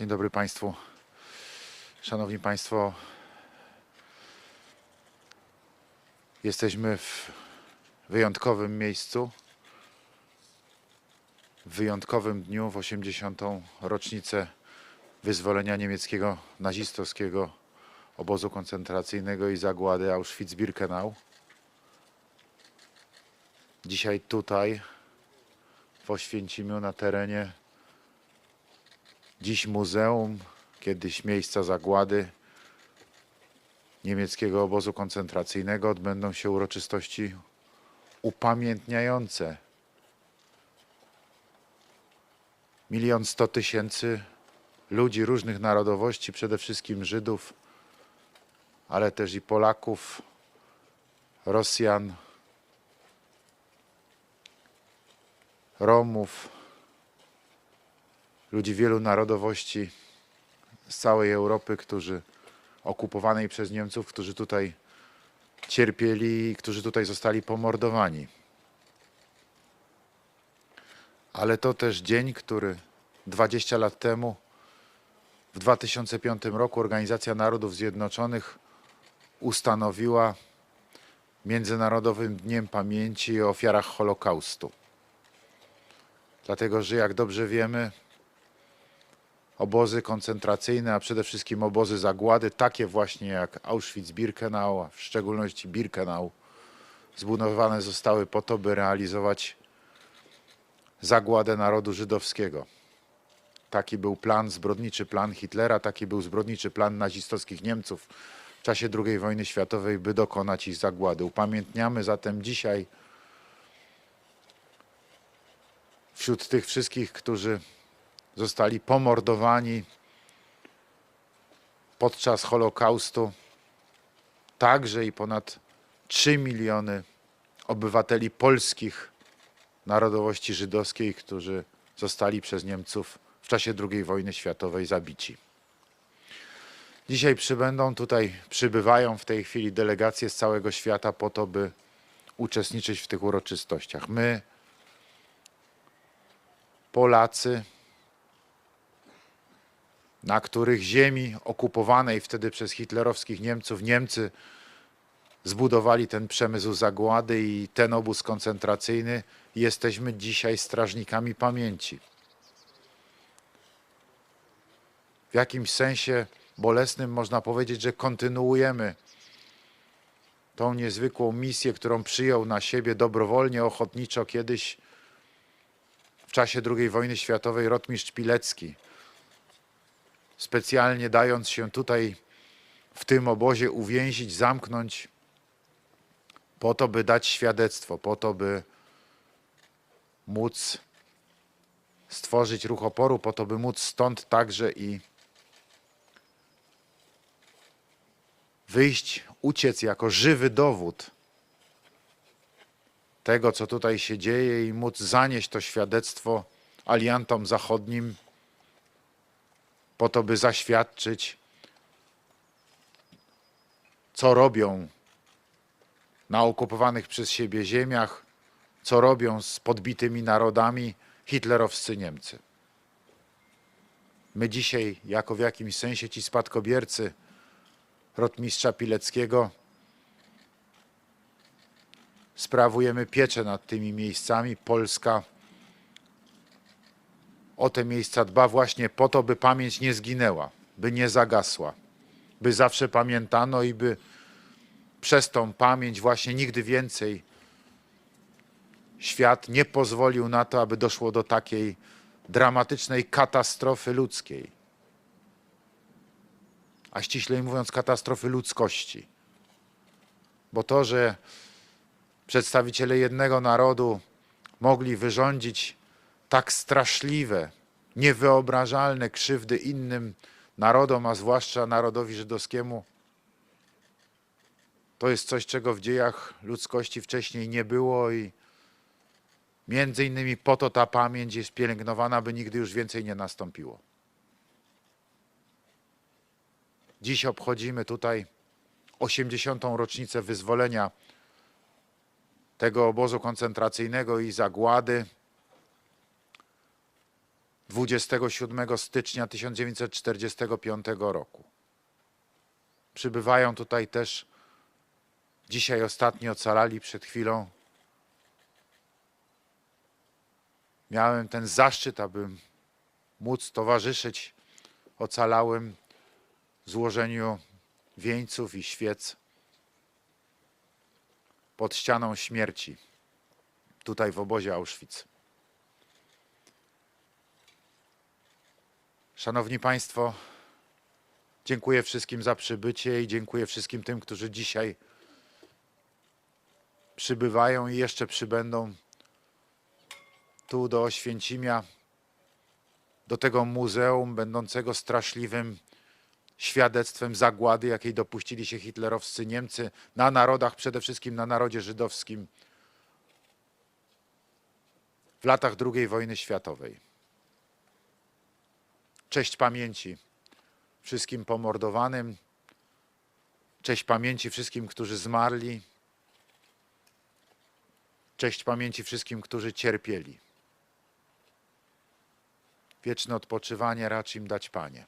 Dzień dobry Państwu. Szanowni Państwo, jesteśmy w wyjątkowym miejscu, w wyjątkowym dniu, w 80. rocznicę wyzwolenia niemieckiego nazistowskiego obozu koncentracyjnego i zagłady Auschwitz-Birkenau. Dzisiaj tutaj, w Oświęcimiu, na terenie dziś muzeum, kiedyś miejsca zagłady niemieckiego obozu koncentracyjnego odbędą się uroczystości upamiętniające. Milion sto tysięcy ludzi różnych narodowości, przede wszystkim Żydów, ale też i Polaków, Rosjan, Romów, ludzi wielu narodowości z całej Europy, którzy okupowanej przez Niemców, którzy tutaj cierpieli, którzy tutaj zostali pomordowani. Ale to też dzień, który 20 lat temu, w 2005 roku, Organizacja Narodów Zjednoczonych ustanowiła Międzynarodowym Dniem Pamięci o ofiarach Holokaustu. Dlatego, że jak dobrze wiemy, obozy koncentracyjne, a przede wszystkim obozy zagłady, takie właśnie jak Auschwitz-Birkenau, a w szczególności Birkenau, zbudowane zostały po to, by realizować zagładę narodu żydowskiego. Taki był plan, zbrodniczy plan Hitlera, taki był zbrodniczy plan nazistowskich Niemców w czasie II wojny światowej, by dokonać ich zagłady. Upamiętniamy zatem dzisiaj wśród tych wszystkich, którzy zostali pomordowani podczas Holokaustu, także i ponad 3 miliony obywateli polskich narodowości żydowskiej, którzy zostali przez Niemców w czasie II wojny światowej zabici. Dzisiaj przybędą tutaj, przybywają w tej chwili delegacje z całego świata po to, by uczestniczyć w tych uroczystościach. My, Polacy, na których ziemi okupowanej wtedy przez hitlerowskich Niemców Niemcy zbudowali ten przemysł zagłady i ten obóz koncentracyjny, jesteśmy dzisiaj strażnikami pamięci. W jakimś sensie bolesnym można powiedzieć, że kontynuujemy tą niezwykłą misję, którą przyjął na siebie dobrowolnie, ochotniczo kiedyś w czasie II wojny światowej rotmistrz Pilecki, specjalnie dając się tutaj w tym obozie uwięzić, zamknąć, po to, by dać świadectwo, po to, by móc stworzyć ruch oporu, po to, by móc stąd także i wyjść, uciec jako żywy dowód tego, co tutaj się dzieje i móc zanieść to świadectwo aliantom zachodnim, po to, by zaświadczyć, co robią na okupowanych przez siebie ziemiach, co robią z podbitymi narodami hitlerowscy Niemcy. My dzisiaj, jako w jakimś sensie ci spadkobiercy rotmistrza Pileckiego, sprawujemy pieczę nad tymi miejscami. Polska o te miejsca dba właśnie po to, by pamięć nie zginęła, by nie zagasła, by zawsze pamiętano i by przez tą pamięć właśnie nigdy więcej świat nie pozwolił na to, aby doszło do takiej dramatycznej katastrofy ludzkiej. A ściślej mówiąc, katastrofy ludzkości. Bo to, że przedstawiciele jednego narodu mogli wyrządzić tak straszliwe, niewyobrażalne krzywdy innym narodom, a zwłaszcza narodowi żydowskiemu, to jest coś, czego w dziejach ludzkości wcześniej nie było i między innymi po to ta pamięć jest pielęgnowana, by nigdy już więcej nie nastąpiło. Dziś obchodzimy tutaj 80. rocznicę wyzwolenia tego obozu koncentracyjnego i zagłady. 27 stycznia 1945 roku. Przybywają tutaj też dzisiaj ostatni ocalali przed chwilą. Miałem ten zaszczyt, aby móc towarzyszyć ocalałym złożeniu wieńców i świec pod ścianą śmierci, tutaj w obozie Auschwitz. Szanowni Państwo, dziękuję wszystkim za przybycie i dziękuję wszystkim tym, którzy dzisiaj przybywają i jeszcze przybędą tu do Oświęcimia, do tego muzeum będącego straszliwym świadectwem zagłady, jakiej dopuścili się hitlerowscy Niemcy na narodach, przede wszystkim na narodzie żydowskim w latach II wojny światowej. Cześć pamięci wszystkim pomordowanym, cześć pamięci wszystkim, którzy zmarli, cześć pamięci wszystkim, którzy cierpieli. Wieczne odpoczywanie racz im dać, Panie.